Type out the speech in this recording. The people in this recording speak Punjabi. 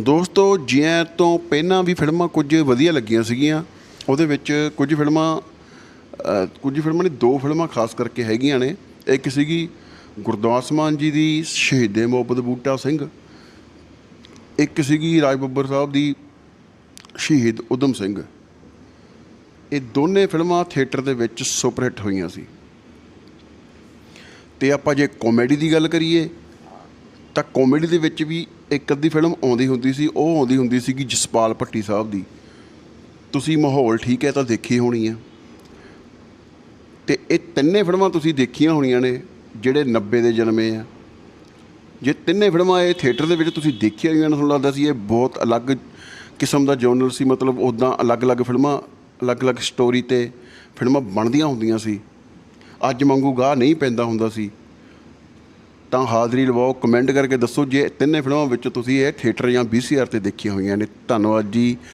ਦੋਸਤੋ ਜਿਆਂ ਤੋਂ ਪਹਿਲਾਂ ਵੀ ਫਿਲਮਾਂ ਕੁਝ ਵਧੀਆ ਲੱਗੀਆਂ ਸੀਗੀਆਂ। ਉਹਦੇ ਵਿੱਚ ਕੁਝ ਫਿਲਮਾਂ ਕੁਝ ਫਿਲਮਾਂ ਨੇ ਦੋ ਫਿਲਮਾਂ ਖਾਸ ਕਰਕੇ ਹੈਗੀਆਂ ਨੇ। ਇੱਕ ਸੀਗੀ ਗੁਰਦਾਸ ਮਾਨ ਜੀ ਦੀ ਸ਼ਹੀਦੇ ਮੁਹੱਬਤ ਬੂਟਾ ਸਿੰਘ। ਇੱਕ ਸੀਗੀ ਰਾਜ ਬੱਬਰ ਸਾਹਿਬ ਦੀ ਸ਼ਹੀਦ ਉਦਮ ਸਿੰਘ। ਇਹ ਦੋਨੇ ਫਿਲਮਾਂ ਥੀਏਟਰ ਦੇ ਵਿੱਚ ਸੁਪਰ ਹਿੱਟ ਹੋਈਆਂ ਸੀ। ਤੇ ਆਪਾਂ ਜੇ ਕਾਮੇਡੀ ਦੀ ਗੱਲ ਕਰੀਏ, ਤਾਂ ਕਾਮੇਡੀ ਦੇ ਵਿੱਚ ਵੀ ਇੱਕ ਅੱਧੀ ਫਿਲਮ ਆਉਂਦੀ ਹੁੰਦੀ ਸੀ, ਉਹ ਆਉਂਦੀ ਹੁੰਦੀ ਸੀਗੀ ਜਸਪਾਲ ਭੱਟੀ ਸਾਹਿਬ ਦੀ। ਤੁਸੀਂ ਮਾਹੌਲ ਠੀਕ ਹੈ ਤਾਂ ਦੇਖੀ ਹੋਣੀ ਹੈ। ਤੇ ਇਹ ਤਿੰਨੇ ਫਿਲਮਾਂ ਤੁਸੀਂ ਦੇਖੀਆਂ ਹੋਣੀਆਂ ਨੇ, ਜਿਹੜੇ 90 ਦੇ ਜਨਮੇ ਆ। ਜੇ ਤਿੰਨੇ ਫਿਲਮਾਂ ਇਹ ਥੀਏਟਰ ਦੇ ਵਿੱਚ ਤੁਸੀਂ ਦੇਖੀਆਂ ਹੋਈਆਂ ਨੇ, ਤੁਹਾਨੂੰ ਲੱਗਦਾ ਸੀ ਇਹ ਬਹੁਤ ਅਲੱਗ ਕਿਸਮ ਦਾ ਜਰਨਲ ਸੀ, ਮਤਲਬ ਉਦਾਂ ਅਲੱਗ-ਅਲੱਗ ਫਿਲਮਾਂ, ਅਲੱਗ-ਅਲੱਗ ਸਟੋਰੀ ਤੇ ਫਿਲਮਾਂ ਬਣਦੀਆਂ ਹੁੰਦੀਆਂ ਸੀ। ਅੱਜ ਵਾਂਗੂ ਗਾਹ ਨਹੀਂ ਪੈਂਦਾ ਹੁੰਦਾ ਸੀ। ਤਾਂ ਹਾਜ਼ਰੀ ਲਵਾਓ ਕਮੈਂਟ ਕਰਕੇ ਦੱਸੋ ਜੇ ਤਿੰਨੇ ਫਿਲਮਾਂ ਵਿੱਚ ਤੁਸੀਂ ਇਹ ਥੀਏਟਰ ਜਾਂ VCR ਤੇ ਦੇਖੀਆਂ ਹੋਈਆਂ ਨੇ। ਧੰਨਵਾਦ ਜੀ।